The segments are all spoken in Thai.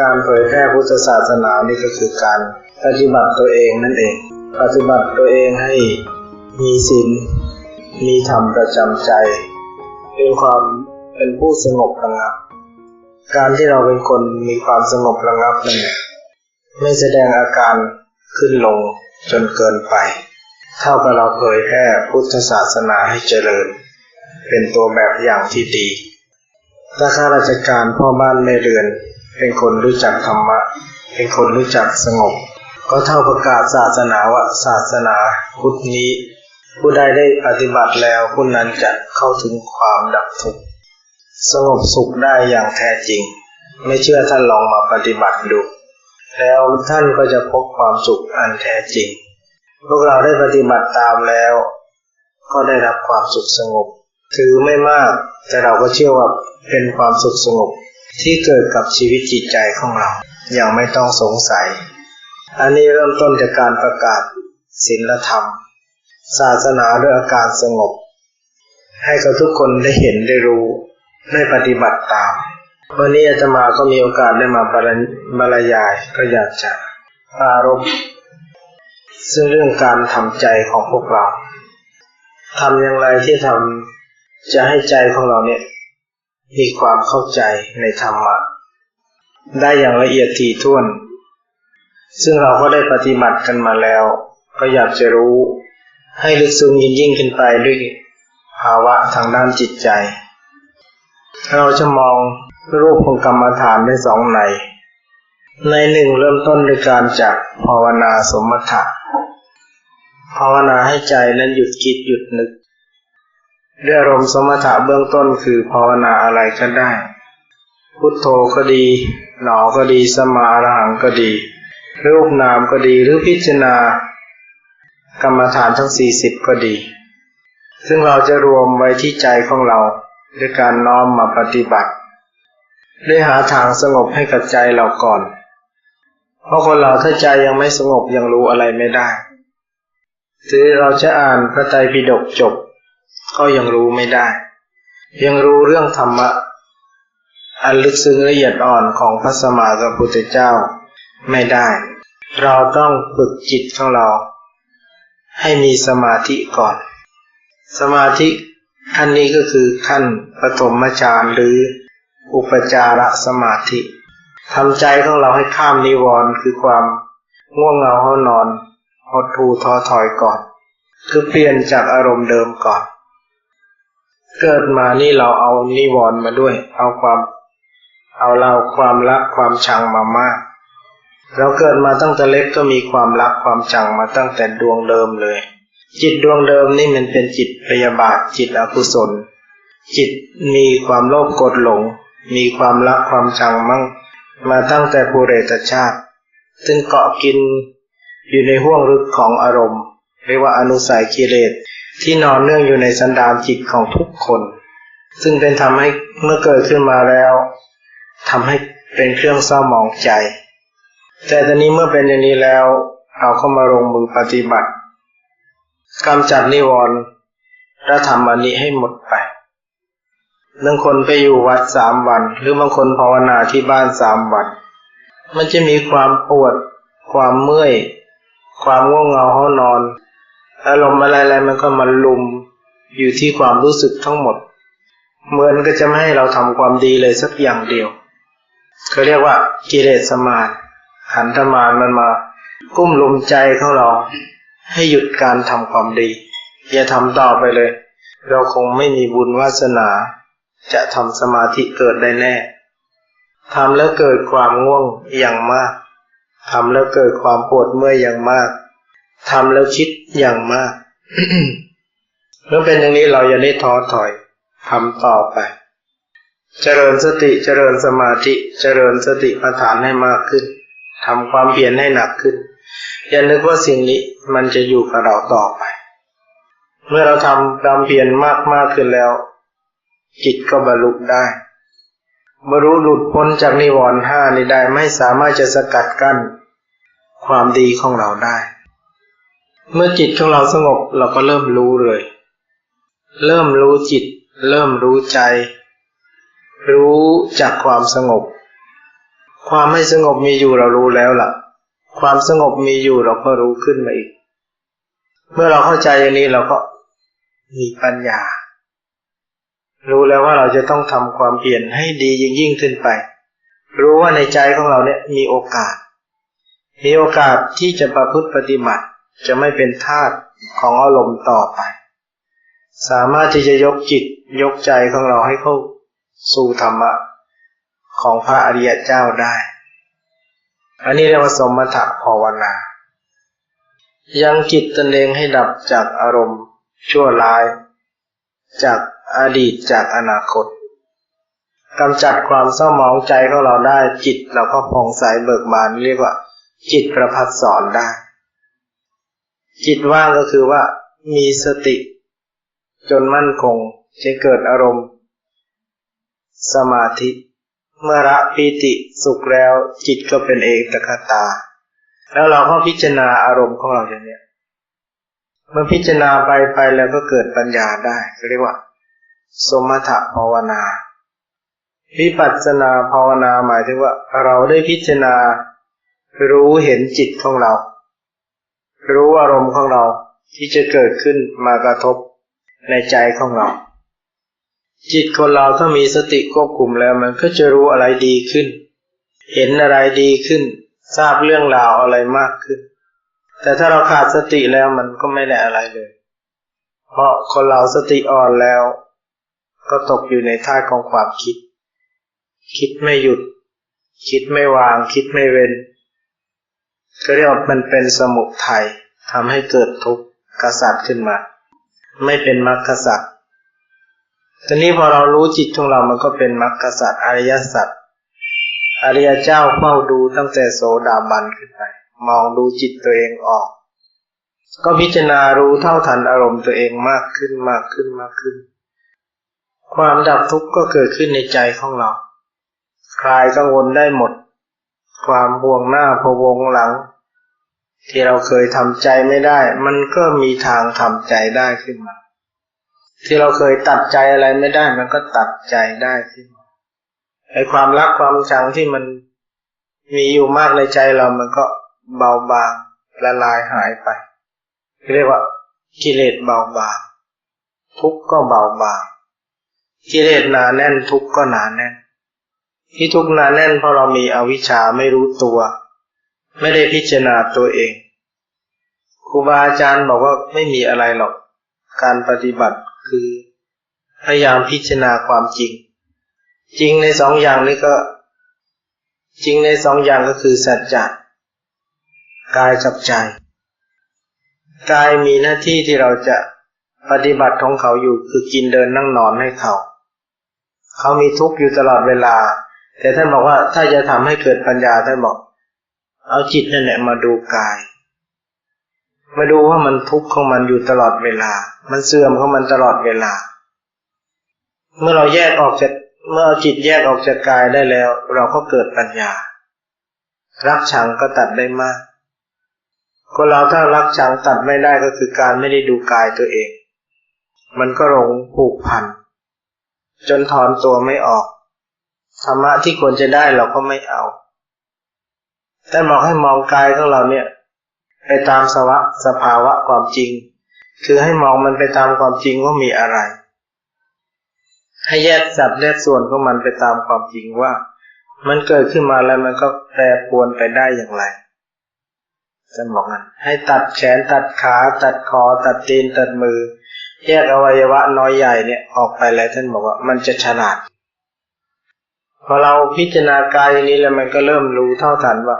การเผยแพร่พุทธศาสนานี่ก็คือการปฏิบัติตัวเองนั่นเอง ปฏิบัติตัวเองให้มีศีล มีธรรมประจำใจ เป็นความเป็นผู้สงบระงับ การที่เราเป็นคนมีความสงบระงับนั่นไม่แสดงอาการขึ้นลงจนเกินไป เท่ากับเราเผยแพร่พุทธศาสนาให้เจริญ เป็นตัวแบบอย่างที่ดีถ้าข้าราชการพ่อบ้านแม่เรือน เป็นคนรู้จักธรรมะ เป็นคนรู้จักสงบ ก็เท่าประกาศศาสนาว่าศาสนาพุทธนี้ ผู้ใดได้ปฏิบัติแล้วผู้นั้นจะเข้าถึงความดับทุกข์สงบสุขได้อย่างแท้จริง ไม่เชื่อท่านลองมาปฏิบัติดู แล้วท่านก็จะพบความสุขอันแท้จริง พวกเราได้ปฏิบัติตามแล้ว ก็ได้รับความสุขสงบ ถือไม่มากแต่เราก็เชื่อว่าเป็นความสุขสงบ ที่เกิดกับชีวิตจิตใจของเรา อย่างไม่ต้องสงสัย อันนี้เริ่มต้นจากการประกาศศีลธรรม ศาสนาด้วยอาการสงบ ให้กับทุกคนได้เห็นได้รู้ได้ปฏิบัติตาม วันนี้อาตมาก็มีโอกาสได้มาบรรบรยายก็อยากจะปารภซึ่งเรื่องการทำใจของพวกเราทำอย่างไรที่ทำจะให้ใจของเราเนี่ย มีความเข้าใจในธรรมะ ได้อย่างละเอียดถี่ถ้วน ซึ่งเราก็ได้ปฏิบัติกันมาแล้ว ก็อยากจะรู้ให้ลึกซึ้งยิ่งยิ่งขึ้นไปด้วยภาวะทางด้านจิตใจ เราจะมองรูปของกรรมฐานได้สองใน ในหนึ่งเริ่มต้นด้วยการจากภาวนาสมถะภาวนาให้ใจนั้นหยุดคิดหยุดนึก ด้วยอารมณ์สมถะเบื้องต้นคือภาวนาอะไรก็ได้ พุทโธก็ดีหนอก็ดีสมาอรหังก็ดีรูปนามก็ดีหรือพิจารณากรรมฐานทั้งสี่สิบก็ดี ซึ่งเราจะรวมไว้ที่ใจของเราด้วยการน้อมมาปฏิบัติด้วยหาทางสงบให้กับใจเราก่อน เพราะคนเราถ้าใจยังไม่สงบยังรู้อะไรไม่ได้ถือเราจะอ่านพระไตรปิฎกจบ ก็ยังรู้ไม่ได้ ยังรู้เรื่องธรรมะ อันลึกซึ้งละเอียดอ่อนของพระสมมาสัมพุทธเจ้าไม่ได้ เราต้องฝึกจิตของเรา ให้มีสมาธิก่อน สมาธิอันนี้ก็คือขั้นปฐมฌานหรืออุปจารสมาธิทำใจของเราให้ข้ามนิวรณ์คือความง่วงเหงาห้านอนหดหูท้อถอยก่อน คือเปลี่ยนจากอารมณ์เดิมก่อน เกิดมานี่เราเอานิวรณ์มาด้วย เอาความ เอาเราความรักความชังมามาก เราเกิดมาตั้งแต่เล็กก็มีความรักความชังมาตั้งแต่ดวงเดิมเลย จิตดวงเดิมนี่มันเป็นจิตพยาบาทจิตอกุศล จิตมีความโลภโกรธหลง มีความรักความชังมั่ง มาตั้งแต่ภูเรตชาติ ซึ่งเกาะกินอยู่ในห้วงลึกของอารมณ์เรียกว่าอนุสัยกิเลส ที่นอนเนื่องอยู่ในสันดานจิตของทุกคน ซึ่งเป็นทำให้เมื่อเกิดขึ้นมาแล้วทำให้เป็นเครื่องเศร้าหมองใจ แต่ตอนนี้เมื่อเป็นอย่างนี้แล้วเราเข้ามาลงมือปฏิบัติกำจัดนิวรณ์และทำอันนี้ให้หมดไปบางคนไปอยู่วัดสามวัน หรือบางคนภาวนาที่บ้านสามวัน มันจะมีความปวด ความเมื่อย ความง่วงเหงาห้านอน อารมณ์อะไรๆมันก็มาลุมอยู่ที่ความรู้สึกทั้งหมด เหมือนก็จะไม่ให้เราทำความดีเลยสักอย่างเดียวเขาเรียกว่ากิเลสมานขันธมานมันมากุ้มลุมใจของเรา ให้หยุดการทำความดี อย่าทำต่อไปเลย เราคงไม่มีบุญวาสนา จะทำสมาธิเกิดได้แน่ทำแล้วเกิดความง่วงอย่างมากทำแล้วเกิดความปวดเมื่อยอย่างมากทำแล้วคิด อย่างมาก เมื่อเป็นอย่างนี้เราอย่าได้ท้อถอยทำต่อไป เจริญสติเจริญสมาธิเจริญสติปัฏฐานให้มากขึ้นทำความเพียรให้หนักขึ้น อย่านึกว่าสิ่งนี้มันจะอยู่กับเราต่อไป เมื่อเราทำความเพียรมากมากขึ้นแล้ว จิตก็บรรลุได้บรรลุหลุดพ้นจากนิวรณ์ห้านี้ได้ไม่สามารถจะสกัดกั้นความดีของเราได้ เมื่อจิตของเราสงบเราก็เริ่มรู้เลย เริ่มรู้จิต เริ่มรู้ใจ รู้จากความสงบ ความไม่สงบมีอยู่เรารู้แล้วล่ะ ความสงบมีอยู่เราก็รู้ขึ้นมาอีก เมื่อเราเข้าใจอย่างนี้เราก็มีปัญญา รู้แล้วว่าเราจะต้องทำความเปลี่ยนให้ดียิ่งยิ่งขึ้นไป รู้ว่าในใจของเราเนี่ยมีโอกาส มีโอกาสที่จะประพฤติปฏิบัติ จะไม่เป็นทาสของอารมณ์ต่อไป สามารถที่จะยกจิตยกใจของเราให้เข้าสู่ธรรมะของพระอริยเจ้าได้ อันนี้เรียกว่าสมถะภาวนา ยังจิตตนเองให้ดับจากอารมณ์ชั่วร้าย จากอดีตจากอนาคตกำจัดความเศร้าหมองใจของเราได้จิตเราก็ผ่องใสเบิกบานเรียกว่า จิตประพัดสอนได้ จิตว่างก็คือว่ามีสติ จนมั่นคงจะเกิดอารมณ์ สมาธิ เมื่อละปีติสุขแล้ว จิตก็เป็นเอกตคตา แล้วเราก็พิจารณาอารมณ์ของเราอย่างนี้เมื่อพิจารณาไปไปแล้วก็เกิดปัญญาได้เรียกว่า สมถะภาวนาวิปัสสนาภาวนาหมายถึงว่าเราได้พิจารณารู้เห็นจิตของเรา รู้อารมณ์ของเราที่จะเกิดขึ้นมากระทบในใจของเรา จิตคนเราถ้ามีสติควบคุมแล้วมันก็จะรู้อะไรดีขึ้น เห็นอะไรดีขึ้น ทราบเรื่องราวอะไรมากขึ้น แต่ถ้าเราขาดสติแล้วมันก็ไม่ได้อะไรเลย เพราะคนเราสติอ่อนแล้ว ก็ตกอยู่ในท่าของความคิด คิดไม่หยุด คิดไม่วาง คิดไม่เว้น ก็เรียกว่ามันเป็นสมุทัยทำให้เกิดทุกข์กษัตริย์ขึ้นมา ไม่เป็นมรรคสัตว์ทีนี้พอเรารู้จิตของเรามันก็เป็นมรรคสัตว์อริยสัตว์อริยเจ้าเฝ้าดูตั้งแต่โสดาบันขึ้นไป มองดูจิตตัวเองออก ก็พิจารณารู้เท่าทันอารมณ์ตัวเองมากขึ้นมากขึ้นมากขึ้น ความดับทุกข์ก็เกิดขึ้นในใจของเรา คลายกังวลได้หมด ความห่วงหน้าพวงหลัง ที่เราเคยทำใจไม่ได้ มันก็มีทางทำใจได้ขึ้นมา ที่เราเคยตัดใจอะไรไม่ได้ มันก็ตัดใจได้ขึ้นมาไอ้ความรักความชังที่มันมีอยู่มากในใจเรามันก็เบาบางละลายหายไป เรียกว่ากิเลสเบาบางทุกข์ก็เบาบางกิเลสหนาแน่นทุกข์ก็หนาแน่น ที่ทุกข์หนาแน่นเพราะเรามีอวิชชาไม่รู้ตัว ไม่ได้พิจารณาตัวเองครูบาอาจารย์บอกว่าไม่มีอะไรหรอกการปฏิบัติคือพยายามพิจารณาความจริง จริงในสองอย่างนี้ก็ จริงในสองอย่างก็คือสัจจะกายกับใจกายมีหน้าที่ที่เราจะปฏิบัติของเขาอยู่คือกินเดินนั่งนอนให้เขา เขามีทุกข์อยู่ตลอดเวลา แต่ท่านบอกว่าถ้าจะทำให้เกิดปัญญาท่านบอก เอาจิตนั่นแหละมาดูกาย มาดูว่ามันทุกข์ของมันอยู่ตลอดเวลา มันเสื่อมของมันตลอดเวลา เมื่อเราแยกออกจากเมื่อเอาจิตแยกออกจากกายได้แล้ว เราก็เกิดปัญญา รักชังก็ตัดได้มากคนเราถ้ารักชังตัดไม่ได้ก็คือการไม่ได้ดูกายตัวเอง มันก็หลงผูกพัน จนถอนตัวไม่ออก ธรรมะที่ควรจะได้เราก็ไม่เอาแต่บอกให้มองกายของเราเนี่ย ไปตามสวะสภาวะความจริง คือให้มองมันไปตามความจริงว่ามีอะไร ให้แยกสัดแยกส่วนของมันไปตามความจริงว่า มันเกิดขึ้นมาแล้วมันก็แปรปรวนไปได้อย่างไรท่านบอกงั้นให้ตัดแขนตัดขา ตัดคอ ตัดตีนตัดมือ แยกอวัยวะน้อยใหญ่เนี่ยออกไปแล้วท่านบอกว่ามันจะฉลาด พอเราพิจารณากายอย่างนี้แล้วมันก็เริ่มรู้เท่าทันว่า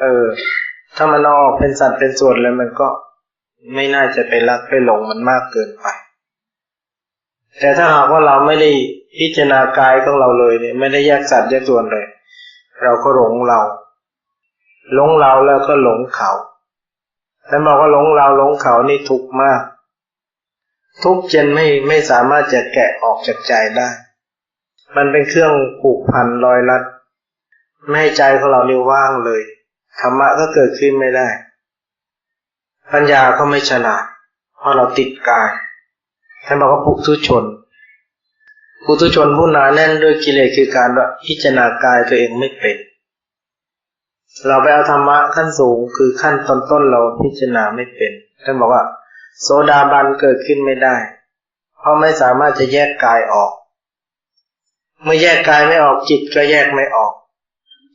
เออ ถ้ามันอออกเป็นสัตว์เป็นส่วนแล้วมันก็ไม่น่าจะไปรักไปหลงมันมากเกินไป แต่ถ้าหากว่าเราไม่ได้พิจารณากายของเราเลยเนี่ย ไม่ได้แยกสัตว์แยกส่วนเลย เราก็หลงเราหลงเราแล้วก็หลงเขาแต่บอกว่าหลงเราหลงเขานี่ทุกข์มาก ทุกข์จนไม่ไม่สามารถจะแกะออกจากใจได้ มันเป็นเครื่องผูกพันลอยลัด ไม่ให้ใจของเรานี่ว่างเลย ธรรมะก็เกิดขึ้นไม่ได้ ปัญญาก็ไม่ฉลาด เพราะเราติดกาย ท่านบอกว่าปุถุชน ปุถุชนผู้หนาแน่นด้วยกิเลสคือการว่าพิจารณากายตัวเองไม่เป็น เราไปเอาธรรมะขั้นสูงคือขั้นต้นๆเราพิจารณาไม่เป็น ท่านบอกว่า โสดาบันเกิดขึ้นไม่ได้ เพราะไม่สามารถจะแยกกายออก เมื่อแยกกายไม่ออกจิตก็แยกไม่ออก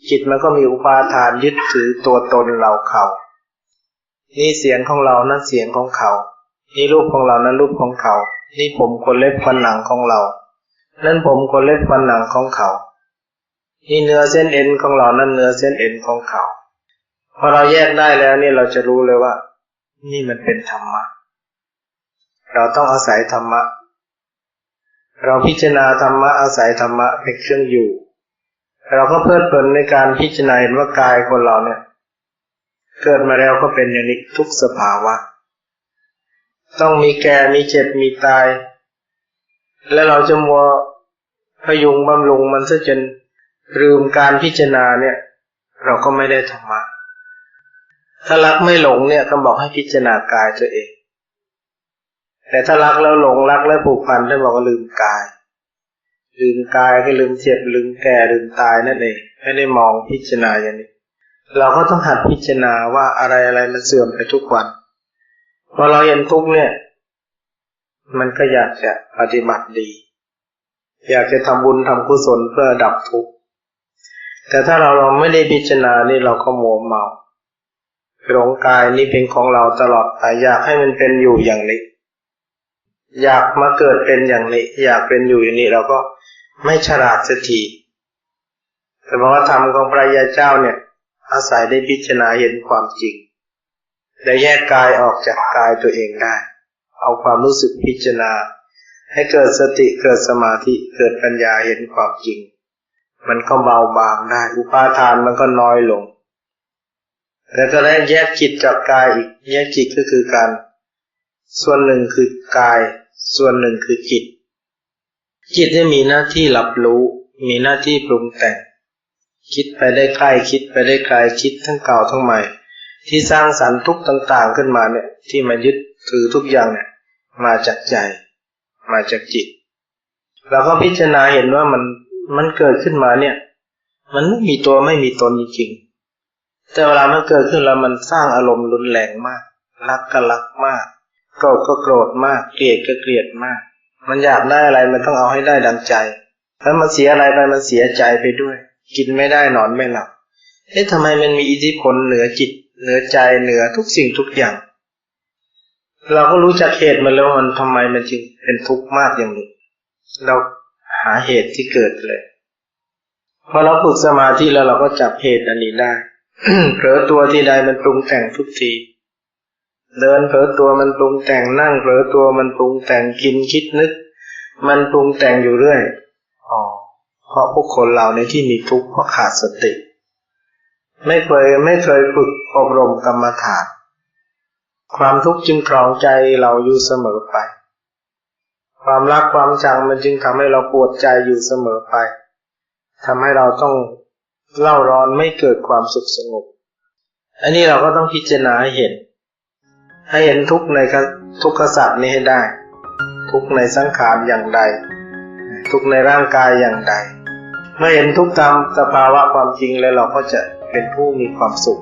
จิตมันก็มีอุปาทานยึดถือตัวตนเราเขา นี่เสียงของเรานั่นเสียงของเขา นี่รูปของเรานั่นรูปของเขา นี่ผมคนเล็บฟันหนังของเรา นั่นผมคนเล็บฟันหนังของเขา นี่เนื้อเส้นเอ็นของเรานั่นเนื้อเส้นเอ็นของเขา พอเราแยกได้แล้วนี่เราจะรู้เลยว่า นี่มันเป็นธรรมะ เราต้องอาศัยธรรมะ เราพิจารณาธรรมะอาศัยธรรมะเป็นเครื่องอยู่ เราก็เพลิดเพลินในการพิจารณาว่ากายคนเราเนี่ย เกิดมาแล้วก็เป็นอย่างนี้ทุกสภาวะ ต้องมีแก่มีเจ็บมีตาย แล้วเราจะมัวพยุงบำรุงมันซะจนลืมการพิจารณาเนี่ย เราก็ไม่ได้ธรรมะถ้ารักไม่หลงเนี่ยก็บอกให้พิจารณากายตัวเอง แต่ถ้ารักแล้วหลงรักแล้วผูกพันท่านบอกว่าลืมกาย ลืมกายก็ลืมเจ็บลืมแก่ลืมตายนั่นเองไม่ได้มองพิจารณาอย่างนี้ เราก็ต้องหัดพิจารณาว่าอะไรอะไรมันเสื่อมไปทุกวันพอเราเห็นทุกเนี่ย มันก็อยากจะปฏิบัติดี อยากจะทำบุญทำกุศลเพื่อดับทุกข์แต่ถ้าเราเราไม่ได้พิจารณานี่เราก็มัวเมาหลงกายนี่เป็นของเราตลอดไปอยากให้มันเป็นอยู่อย่างนี้ อยากมาเกิดเป็นอย่างนี้ อยากเป็นอยู่อย่างนี้เราก็ไม่ฉลาดสักทีแต่พระว่าธรรมของพระยาเจ้าเนี่ย อาศัยได้พิจารณาเห็นความจริงได้แยกกายออกจากกายตัวเองได้ เอาความรู้สึกพิจารณา ให้เกิดสติเกิดสมาธิเกิดปัญญาเห็นความจริง มันก็เบาบางได้ อุปาทานมันก็น้อยลง แล้วก็ได้แยกจิตจากกายอีกแยกจิตก็คือการ ส่วนหนึ่งคือกาย ส่วนหนึ่งคือจิต จิตเนี่มีหน้าที่รับรู้ มีหน้าที่ปรุงแต่ง คิดไปได้ใกล้คิดไปได้ไกลคิดทั้งเก่าทั้งใหม่ ที่สร้างสรรค์ทุกต่างๆขึ้นมาเนี่ยที่มายึดถือทุกอย่างเนี่ยมาจากใจ มาจากจิตเราก็พิจารณาเห็นว่ามันมันเกิดขึ้นมาเนี่ย มันไม่มีตัวไม่มีตนจริงๆแต่เวลามันเกิดขึ้นแล้วมันสร้างอารมณ์รุนแรงมาก รักก็รักมาก โกรธก็โกรธมาก เกลียดก็เกลียดมาก มันอยากได้อะไรมันต้องเอาให้ได้ดังใจถ้ามันเสียอะไรไปมันเสียใจไปด้วย กินไม่ได้นอนไม่หลับเอ๊ะทำไมมันมีอิทธิพลเหนือจิต เหนือใจเหนือทุกสิ่งทุกอย่าง เราก็รู้จักเหตุมันแล้วมันทำไมมันจึงเป็นทุกข์มากอย่างนี้ เราหาเหตุที่เกิดเลยพอเราฝึกสมาธิแล้วเราก็จับเหตุอันนี้ได้เผลอตัวที่ใดมันปรุงแต่งทุกที เดินเผลอตัวมันปรุงแต่งนั่งเผลอตัวมันปรุงแต่งกินคิดนึก มันปรุงแต่งอยู่เรื่อยอ๋อเพราะพวกคนเราในที่มีทุกข์เพราะขาดสติ ไม่เคยไม่เคยฝึกอบรมกรรมฐาน ความทุกข์จึงครองใจเราอยู่เสมอไป ความรักความชังมันจึงทำให้เราปวดใจอยู่เสมอไปทำให้เราต้องเล่าร้อนไม่เกิดความสุขสงบ อันนี้เราก็ต้องพิจารณาเห็น ให้เห็นทุกในทุกขสัตว์นี้ให้ได้ ทุกในสังขารอย่างใด ทุกในร่างกายอย่างใด เมื่อเห็นทุกตามสภาวะความจริงแล้วเราก็จะเป็นผู้มีความสุข